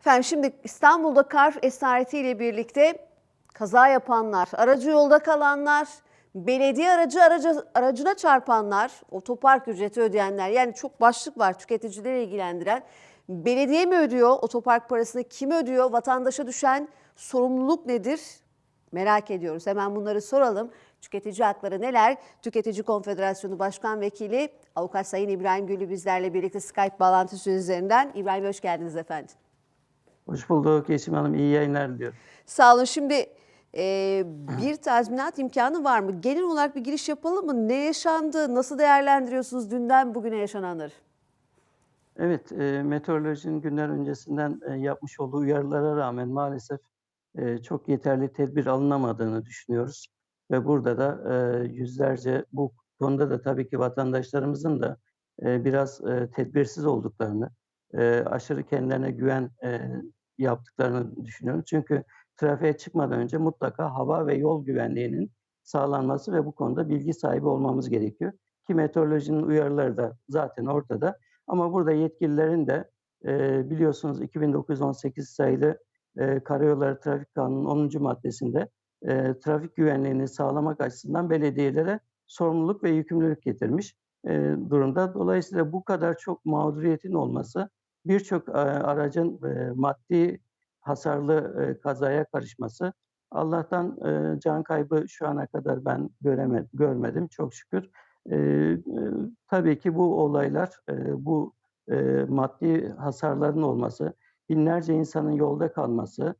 Efendim şimdi İstanbul'da kar esaretiyle birlikte kaza yapanlar, aracı yolda kalanlar, belediye aracı, aracı aracına çarpanlar, otopark ücreti ödeyenler yani çok başlık var tüketicileri ilgilendiren. Belediye mi ödüyor? Otopark parasını kim ödüyor? Vatandaşa düşen sorumluluk nedir? Merak ediyoruz. Hemen bunları soralım. Tüketici hakları neler? Tüketici Konfederasyonu Başkan Vekili Avukat Sayın İbrahim Gülü bizlerle birlikte Skype bağlantısı üzerinden. İbrahim hoş geldiniz efendim. Hoş bulduk Yeşim Hanım. İyi yayınlar diliyorum. Sağ olun. Şimdi e, bir tazminat imkanı var mı? Genel olarak bir giriş yapalım mı? Ne yaşandı? Nasıl değerlendiriyorsunuz dünden bugüne yaşananları? Evet, e, meteorolojinin günler öncesinden e, yapmış olduğu uyarılara rağmen maalesef e, çok yeterli tedbir alınamadığını düşünüyoruz. Ve burada da e, yüzlerce bu konuda da tabii ki vatandaşlarımızın da e, biraz e, tedbirsiz olduklarını, e, aşırı kendilerine güven e, yaptıklarını düşünüyorum. Çünkü trafiğe çıkmadan önce mutlaka hava ve yol güvenliğinin sağlanması ve bu konuda bilgi sahibi olmamız gerekiyor. Ki meteorolojinin uyarıları da zaten ortada. Ama burada yetkililerin de e, biliyorsunuz 2918 sayılı e, Karayolları Trafik Kanunu'nun 10. maddesinde e, trafik güvenliğini sağlamak açısından belediyelere sorumluluk ve yükümlülük getirmiş e, durumda. Dolayısıyla bu kadar çok mağduriyetin olması birçok aracın maddi hasarlı kazaya karışması Allah'tan can kaybı şu ana kadar ben göremedim, görmedim çok şükür. Tabii ki bu olaylar, bu maddi hasarların olması, binlerce insanın yolda kalması,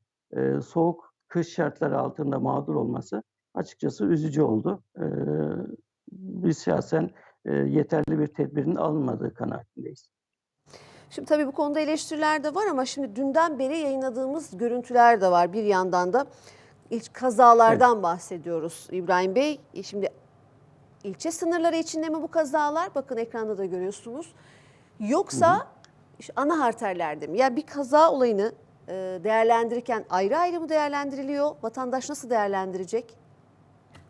soğuk kış şartları altında mağdur olması açıkçası üzücü oldu. Biz şahsen yeterli bir tedbirin alınmadığı kanaatindeyiz. Şimdi tabii bu konuda eleştiriler de var ama şimdi dünden beri yayınladığımız görüntüler de var. Bir yandan da ilk kazalardan bahsediyoruz İbrahim Bey. E Şimdi ilçe sınırları içinde mi bu kazalar? Bakın ekranda da görüyorsunuz. Yoksa işte ana arterlerde mi? Yani bir kaza olayını e, değerlendirirken ayrı ayrı mı değerlendiriliyor? Vatandaş nasıl değerlendirecek?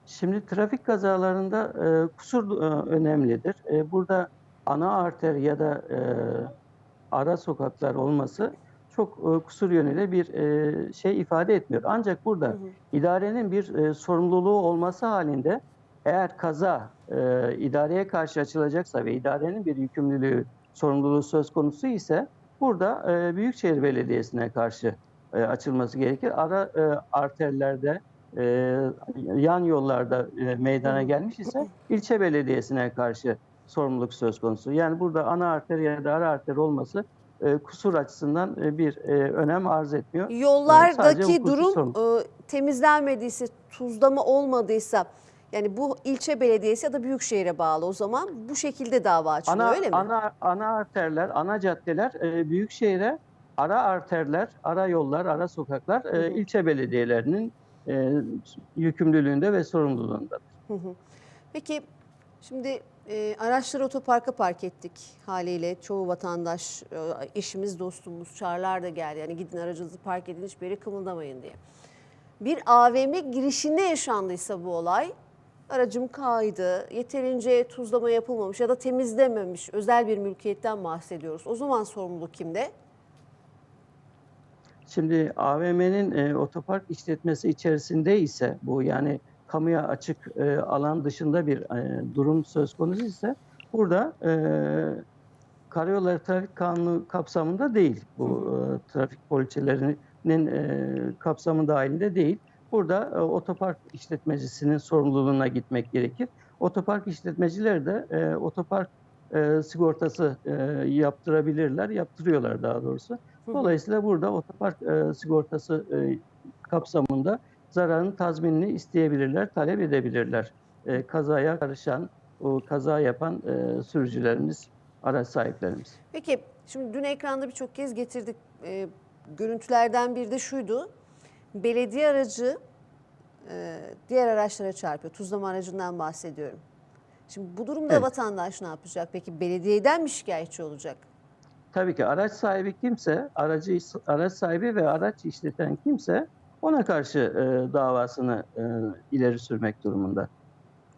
Şimdi trafik kazalarında e, kusur e, önemlidir. E, burada ana arter ya da e, ara sokaklar olması çok e, kusur yönüyle bir e, şey ifade etmiyor. Ancak burada Hı hı. idarenin bir e, sorumluluğu olması halinde eğer kaza e, idareye karşı açılacaksa ve idarenin bir yükümlülüğü, sorumluluğu söz konusu ise burada e, Büyükşehir Belediyesi'ne karşı e, açılması gerekir. Ara e, arterlerde, e, yan yollarda e, meydana gelmiş ise ilçe belediyesine karşı sorumluluk söz konusu. Yani burada ana arter ya da ara arter olması e, kusur açısından e, bir e, önem arz etmiyor. Yollardaki hukuki durum e, temizlenmediyse, tuzlama olmadıysa yani bu ilçe belediyesi ya da büyükşehire bağlı o zaman bu şekilde dava açılıyor Ana, öyle mi? ana, ana arterler, ana caddeler e, büyük şehre, ara arterler, ara yollar, ara sokaklar e, Hı hı. ilçe belediyelerinin e, yükümlülüğünde ve sorumluluğunda. Hı hı. Peki şimdi e, araçları otoparka park ettik haliyle. Çoğu vatandaş, e, eşimiz, dostumuz, çağrılar da geldi. Yani gidin aracınızı park edin hiçbir yere kımıldamayın diye. Bir AVM girişinde yaşandıysa bu olay, aracım kaydı, yeterince tuzlama yapılmamış ya da temizlememiş özel bir mülkiyetten bahsediyoruz. O zaman sorumluluk kimde? Şimdi AVM'nin e, otopark işletmesi içerisinde ise bu yani kamuya açık e, alan dışında bir e, durum söz konusu ise burada e, Karayolları Trafik Kanunu kapsamında değil. Bu e, trafik poliçelerinin e, kapsamı dahilinde değil. Burada e, otopark işletmecisinin sorumluluğuna gitmek gerekir. Otopark işletmecileri de e, otopark e, sigortası e, yaptırabilirler, yaptırıyorlar daha doğrusu. Dolayısıyla burada otopark e, sigortası e, kapsamında zararın tazminini isteyebilirler, talep edebilirler. E, kazaya karışan, o kaza yapan e, sürücülerimiz, araç sahiplerimiz. Peki şimdi dün ekranda birçok kez getirdik. Ee, görüntülerden biri de şuydu. Belediye aracı e, diğer araçlara çarpıyor. Tuzlama aracından bahsediyorum. Şimdi bu durumda Evet. vatandaş ne yapacak? Peki belediyeden mi şikayetçi olacak? Tabii ki araç sahibi kimse, aracı araç sahibi ve araç işleten kimse ona karşı e, davasını e, ileri sürmek durumunda.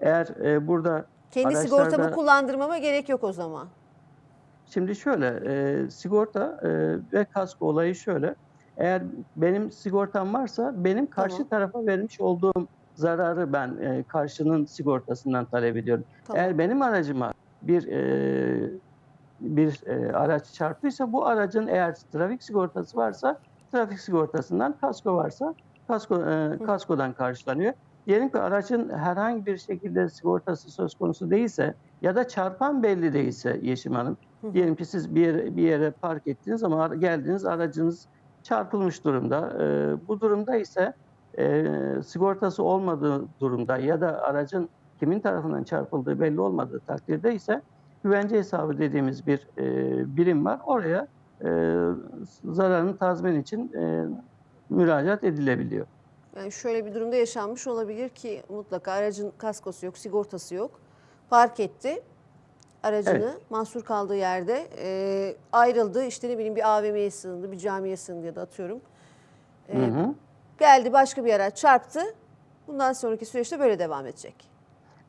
Eğer e, burada Kendi Araçlarda- sigortamı kullandırmama gerek yok o zaman. Şimdi şöyle, e, sigorta e, ve kasko olayı şöyle. Eğer benim sigortam varsa benim karşı Tamam. tarafa vermiş olduğum zararı ben e, karşının sigortasından talep ediyorum. Tamam. Eğer benim aracıma bir e, bir e, araç çarptıysa bu aracın eğer trafik sigortası varsa trafik sigortasından, kasko varsa kasko e, kaskodan karşılanıyor. Diyelim ki aracın herhangi bir şekilde sigortası söz konusu değilse ya da çarpan belli değilse Yeşim Hanım, Hı. diyelim ki siz bir yere, bir yere park ettiniz ama geldiniz aracınız çarpılmış durumda. E, bu durumda ise e, sigortası olmadığı durumda ya da aracın kimin tarafından çarpıldığı belli olmadığı takdirde ise güvence hesabı dediğimiz bir e, birim var. Oraya e, zararın tazmin için e, müracaat edilebiliyor. Yani şöyle bir durumda yaşanmış olabilir ki mutlaka aracın kaskosu yok, sigortası yok. Park etti aracını Evet. mahsur kaldığı yerde e, ayrıldı. İşte ne bileyim bir AVM'ye sığındı, bir camiye sığındı ya da atıyorum. E, Hı hı. Geldi başka bir araç çarptı. Bundan sonraki süreçte böyle devam edecek.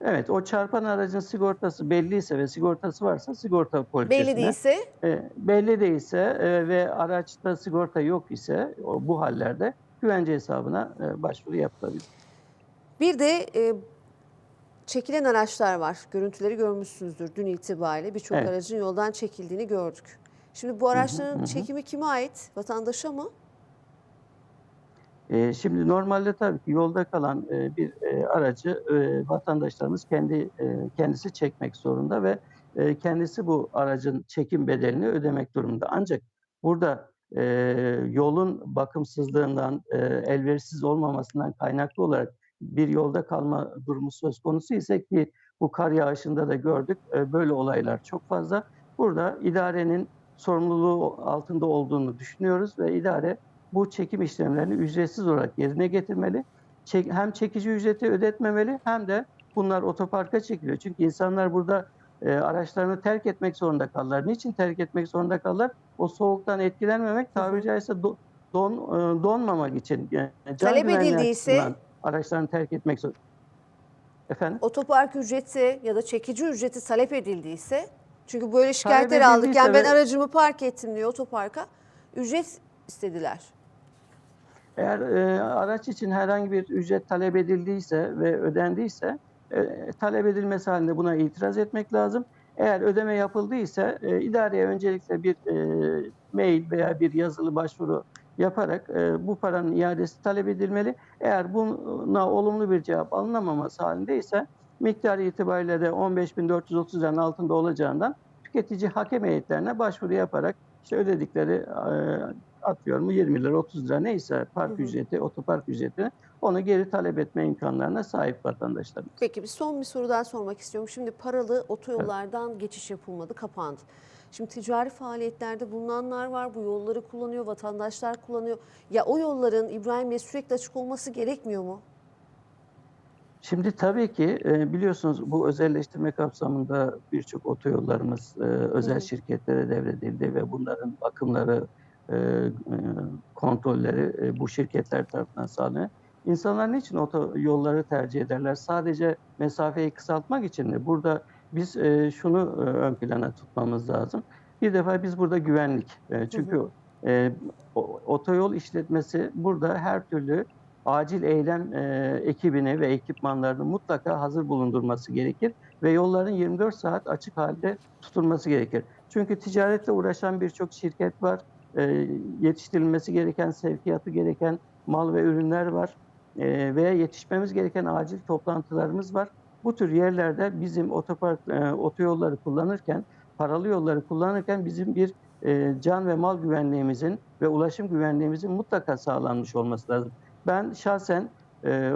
Evet, o çarpan aracın sigortası belliyse ve sigortası varsa sigorta poliçesine. Belli değilse E, belli değilse e, ve araçta sigorta yok ise o, bu hallerde güvence hesabına e, başvuru yapılabilir. bir de e, çekilen araçlar var. Görüntüleri görmüşsünüzdür dün itibariyle. Birçok Evet. aracın yoldan çekildiğini gördük. Şimdi bu araçların çekimi kime ait? Vatandaşa mı? E, şimdi normalde tabii ki yolda kalan e, bir e, aracı e, vatandaşlarımız kendi e, kendisi çekmek zorunda ve e, kendisi bu aracın çekim bedelini ödemek durumunda. Ancak burada e, yolun bakımsızlığından, e, elverişsiz olmamasından kaynaklı olarak bir yolda kalma durumu söz konusu ise ki bu kar yağışında da gördük e, böyle olaylar çok fazla. Burada idarenin sorumluluğu altında olduğunu düşünüyoruz ve idare bu çekim işlemlerini ücretsiz olarak yerine getirmeli. Çek- hem çekici ücreti ödetmemeli hem de bunlar otoparka çekiliyor. Çünkü insanlar burada e, araçlarını terk etmek zorunda kalırlar. Niçin terk etmek zorunda kalırlar? O soğuktan etkilenmemek, tabiri caizse do- don, e, donmamak için. Yani Talep edildiyse- araçlarını terk etmek zorunda. Efendim? otopark ücreti ya da çekici ücreti talep edildiyse çünkü böyle şikayetler aldık. Yani ben aracımı park ettim diye otoparka ücret istediler. Eğer e, araç için herhangi bir ücret talep edildiyse ve ödendiyse e, talep edilmesi halinde buna itiraz etmek lazım. Eğer ödeme yapıldıysa e, idareye öncelikle bir e, mail veya bir yazılı başvuru yaparak e, bu paranın iadesi talep edilmeli. Eğer buna olumlu bir cevap alınamaması halindeyse miktar itibariyle de 15.430 liranın altında olacağından tüketici hakem heyetlerine başvuru yaparak işte ödedikleri e, atıyorum 20 lira 30 lira neyse park Hı hı. ücreti, otopark ücretini onu geri talep etme imkanlarına sahip vatandaşlarımız. Peki bir son bir soru daha sormak istiyorum. Şimdi paralı otoyollardan geçiş yapılmadı, kapandı. Şimdi ticari faaliyetlerde bulunanlar var, bu yolları kullanıyor, vatandaşlar kullanıyor. Ya o yolların İbrahim Bey sürekli açık olması gerekmiyor mu? Şimdi tabii ki e, biliyorsunuz bu özelleştirme kapsamında birçok otoyollarımız e, özel şirketlere devredildi ve bunların bakımları, e, e, kontrolleri e, bu şirketler tarafından sağlanıyor. İnsanlar niçin otoyolları tercih ederler? Sadece mesafeyi kısaltmak için mi? Burada biz e, şunu e, ön plana tutmamız lazım. Bir defa biz burada güvenlik. E, çünkü e, otoyol işletmesi burada her türlü acil eylem e, ekibini ve ekipmanlarını mutlaka hazır bulundurması gerekir ve yolların 24 saat açık halde tutulması gerekir. Çünkü ticaretle uğraşan birçok şirket var. E, yetiştirilmesi gereken, sevkiyatı gereken mal ve ürünler var. E, veya yetişmemiz gereken acil toplantılarımız var. Bu tür yerlerde bizim otopark, e, otoyolları kullanırken, paralı yolları kullanırken bizim bir e, can ve mal güvenliğimizin ve ulaşım güvenliğimizin mutlaka sağlanmış olması lazım. Ben şahsen e,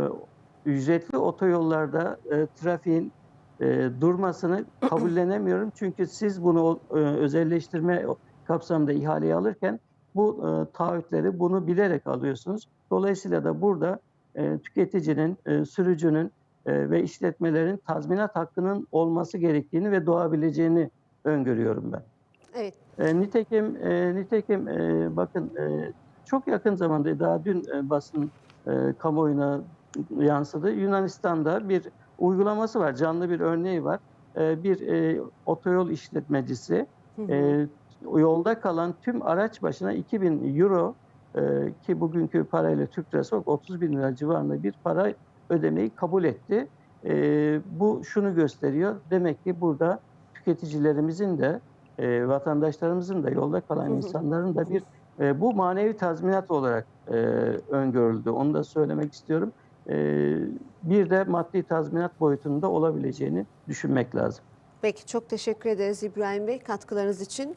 ücretli otoyollarda e, trafiğin e, durmasını kabullenemiyorum. Çünkü siz bunu e, özelleştirme kapsamında ihaleye alırken bu e, taahhütleri bunu bilerek alıyorsunuz. Dolayısıyla da burada e, tüketicinin, e, sürücünün e, ve işletmelerin tazminat hakkının olması gerektiğini ve doğabileceğini öngörüyorum ben. Evet. E, nitekim e, nitekim e, bakın e, çok yakın zamanda daha dün e, basın e, kamuoyuna yansıdı. Yunanistan'da bir uygulaması var, canlı bir örneği var. E, bir e, otoyol işletmecisi E, yolda kalan tüm araç başına 2000 euro e, ki bugünkü parayla Türk lirası olarak 30 bin lira civarında bir para ödemeyi kabul etti. E, bu şunu gösteriyor. Demek ki burada tüketicilerimizin de e, vatandaşlarımızın da yolda kalan insanların da bir e, bu manevi tazminat olarak e, öngörüldü. Onu da söylemek istiyorum. E, bir de maddi tazminat boyutunda olabileceğini düşünmek lazım. Peki çok teşekkür ederiz İbrahim Bey katkılarınız için.